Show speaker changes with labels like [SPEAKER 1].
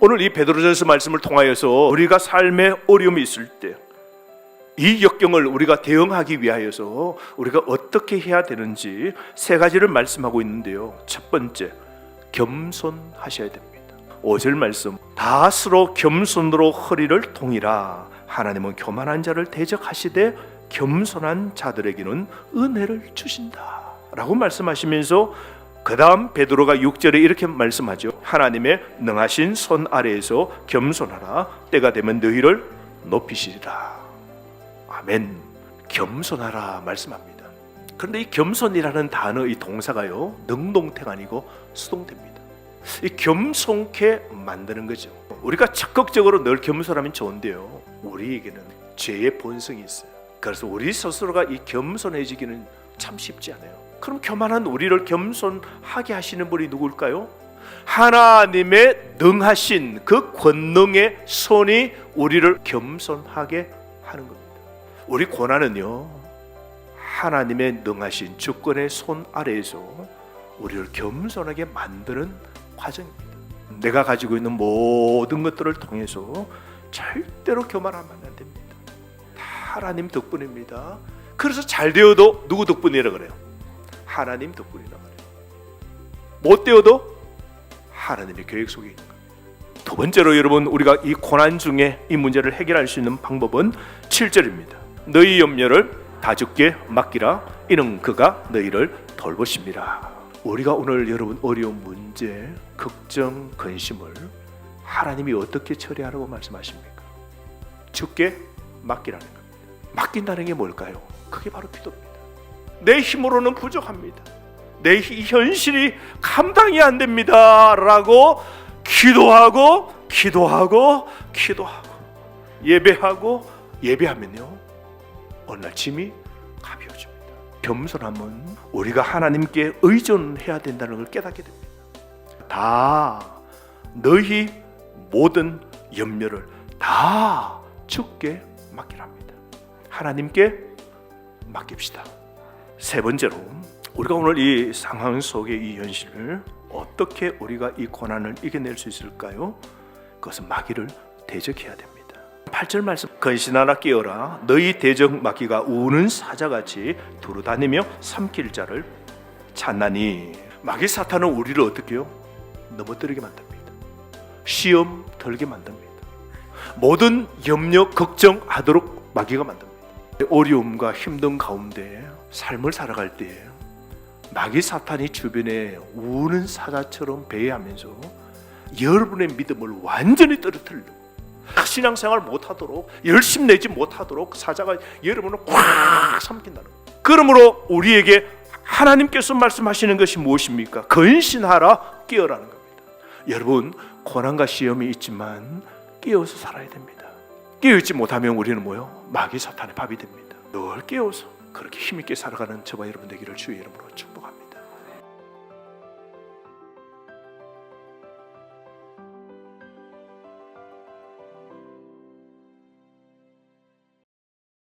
[SPEAKER 1] 오늘 이 베드로전서 말씀을 통하여서 우리가 삶에 어려움이 있을 때 이 역경을 우리가 대응하기 위하여서 우리가 어떻게 해야 되는지 세 가지를 말씀하고 있는데요. 첫 번째, 겸손하셔야 됩니다. 5절 말씀, 다 스스로 겸손으로 허리를 동이라 하나님은 교만한 자를 대적하시되 겸손한 자들에게는 은혜를 주신다. 라고 말씀하시면서 그 다음 베드로가 6절에 이렇게 말씀하죠. 하나님의 능하신 손 아래에서 겸손하라. 때가 되면 너희를 높이시리라. 아멘. 겸손하라 말씀합니다. 그런데 이 겸손이라는 단어 이 동사가요. 능동태가 아니고 수동태입니다. 이 겸손케 만드는 거죠. 우리가 적극적으로 늘 겸손하면 좋은데요. 우리에게는 죄의 본성이 있어요. 그래서 우리 스스로가 이 겸손해지기는 참 쉽지 않아요. 그럼 교만한 우리를 겸손하게 하시는 분이 누굴까요? 하나님의 능하신 그 권능의 손이 우리를 겸손하게 하는 겁니다. 우리 고난은요 하나님의 능하신 주권의 손 아래에서 우리를 겸손하게 만드는 과정입니다. 내가 가지고 있는 모든 것들을 통해서 절대로 교만하면 안 됩니다. 다 하나님 덕분입니다. 그래서 잘 되어도 누구 덕분이라 그래요? 하나님 덕분이라 그래요. 못 되어도 하나님의 계획 속에 있는. 두 번째로 여러분 우리가 이 고난 중에 이 문제를 해결할 수 있는 방법은 7절입니다. 너희 염려를 다죽게 맡기라 이는 그가 너희를 돌보십니다. 우리가 오늘 여러분 어려운 문제, 걱정, 근심을 하나님이 어떻게 처리하라고 말씀하십니까? 죽게 맡기라는 겁니다. 맡긴다는 게 뭘까요? 그게 바로 기도입니다. 내 힘으로는 부족합니다. 내 히- 현실이 감당이 안 됩니다라고 기도하고 기도하고 기도하고 예배하고 예배하면요 어느 날 짐이 가벼워집니다. 겸손함은 우리가 하나님께 의존해야 된다는 걸 깨닫게 됩니다. 다 너희 모든 염려를 다 주께 맡기랍니다. 하나님께 맡깁시다. 세 번째로 우리가 오늘 이 상황 속의 이 현실을 어떻게 우리가 이 고난을 이겨낼 수 있을까요? 그것은 마귀를 대적해야 됩니다. 8절 말씀 근신하라 깨어라 너희 대적 마귀가 우는 사자같이 두루 다니며 삼킬 자를 찾나니 마귀 사탄은 우리를 어떻게 요 넘어뜨리게 만듭니다. 시험 들게 만듭니다. 모든 염려 걱정하도록 마귀가 만듭니다. 어려움과 힘든 가운데 삶을 살아갈 때 마귀 사탄이 주변에 우는 사자처럼 배회하면서 여러분의 믿음을 완전히 떨어뜨리려고 신앙생활 못하도록 열심 내지 못하도록 사자가 여러분을 꽉 삼킨다는 거예요. 그러므로 우리에게 하나님께서 말씀하시는 것이 무엇입니까? 근신하라 깨어라는 겁니다. 여러분 고난과 시험이 있지만 깨어서 살아야 됩니다. 깨어있지 못하면 우리는 뭐요? 마귀 사탄의 밥이 됩니다. 늘 깨어서 그렇게 힘있게 살아가는 저와 여러분 되기를 주의 이름으로 축복합니다.